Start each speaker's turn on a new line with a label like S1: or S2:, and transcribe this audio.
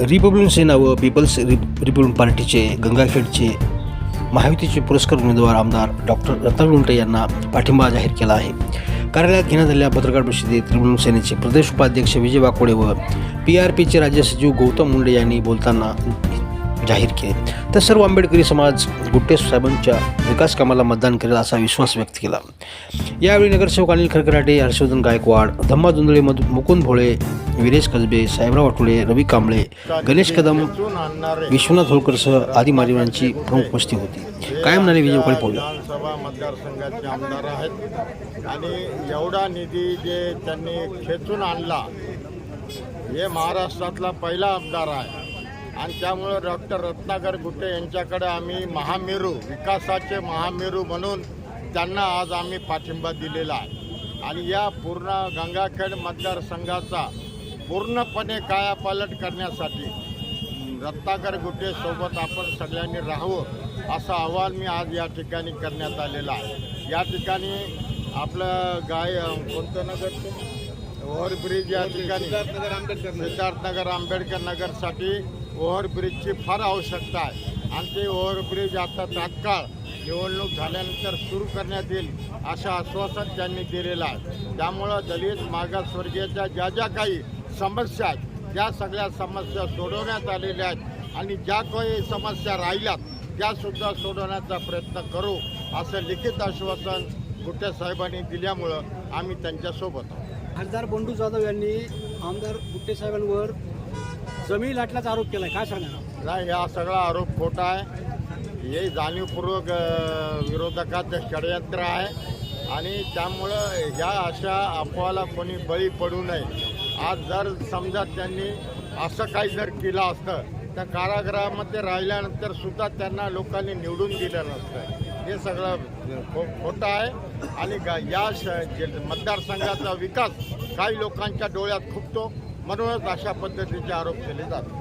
S1: Republican सेना व people's रिप Republican पार्टीचे गंगाखेडचे महायुतीचे पुरस्कार उमेदवार आमदार डॉक्टर रत्नागिरी गुंटे यांना पाठिंबा जाहीर केला आहे. कार्यालयात घेण्यात आलेल्या पत्रकार परिषदेत रिपब्लिकन सेनेचे प्रदेश उपाध्यक्ष विजय वाकोडे व पी आर पीचे राज्य सचिव गौतम मुंडे यांनी बोलताना जाहीर केले. तर सर्व आंबेडकरी समाज गुट्टे साहेबांच्या विकास कामाला मतदान करेल असा विश्वास व्यक्त केला. यावेळी नगरसेवक अनिल खरकराटे हर्षवर्धन गायकवाड धम्मा दुंदळे मधु मुकुंद भोळे विरेश कसबे साहेबराव वाटोळे रवी कांबळे गणेश कदम विश्वनाथ होळकरसह आदी मान्यवरांची प्रमुख उपस्थिती होती. कायम नाणे विजय वकाळे
S2: विधानसभा मतदारसंघाचे आमदार आहेत आणि एवढा निधी जे त्यांनी खेचून आणला हे महाराष्ट्रातला पहिला आमदार आहे. आणि त्यामुळं डॉक्टर रत्नाकर गुट्टे यांच्याकडे आम्ही महामेरू विकासाचे महामेरू म्हणून त्यांना आज आम्ही पाठिंबा दिलेला आहे. आणि या पूर्ण गंगाखेड मतदारसंघाचा पूर्णपणे कायापालट करण्यासाठी रत्नाकर गुट्टे सोबत आपण सगळ्यांनी राहावं असं आवाहन मी आज या ठिकाणी करण्यात आलेलं आहे. या ठिकाणी आपलं गाय कोणतं नगर ओव्हरब्रिज या ठिकाणी. सिद्धार्थनगर आंबेडकर नगरसाठी ओव्हरब्रिजची फार आवश्यकता आहे. आणि ते ओव्हरब्रिज आता तात्काळ निवडणूक झाल्यानंतर सुरू करण्यात येईल असं आश्वासन त्यांनी दिलेलं आहे. त्यामुळं दलित मागासवर्गीयाच्या ज्या ज्या काही समस्या आहेत त्या सगळ्या समस्या सोडवण्यात आलेल्या आहेत. आणि ज्या काही समस्या राहिल्यात त्यासुद्धा सोडवण्याचा प्रयत्न करू असं लिखित आश्वासन गुट्टे साहेबांनी दिल्यामुळं आम्ही त्यांच्यासोबत आहोत.
S3: खासदार बंडू जाधव यांनी आमदार गुट्टे साहेबांवर जमीन लाटल्याचा आरोप केलाय. काय सांगणार?
S2: नाही हा सगळा आरोप खोटा आहे. हे जाणीवपूर्वक अ, विरोधकाचं षडयंत्र आहे. आणि त्यामुळं ह्या अशा अफवाला कोणी बळी पडू नये. आज जर समजा त्यांनी असं काही जर केलं असतं तर कारागृहामध्ये राहिल्यानंतर सुद्धा त्यांना लोकांनी निवडून दिलं नसतं. हे सगळं खो खोटं आहे. आणि गा- या श जे मतदारसंघाचा विकास काही लोकांच्या डोळ्यात खुपतो. म्हणूनच अशा पद्धतीचे आरोप केले जातात.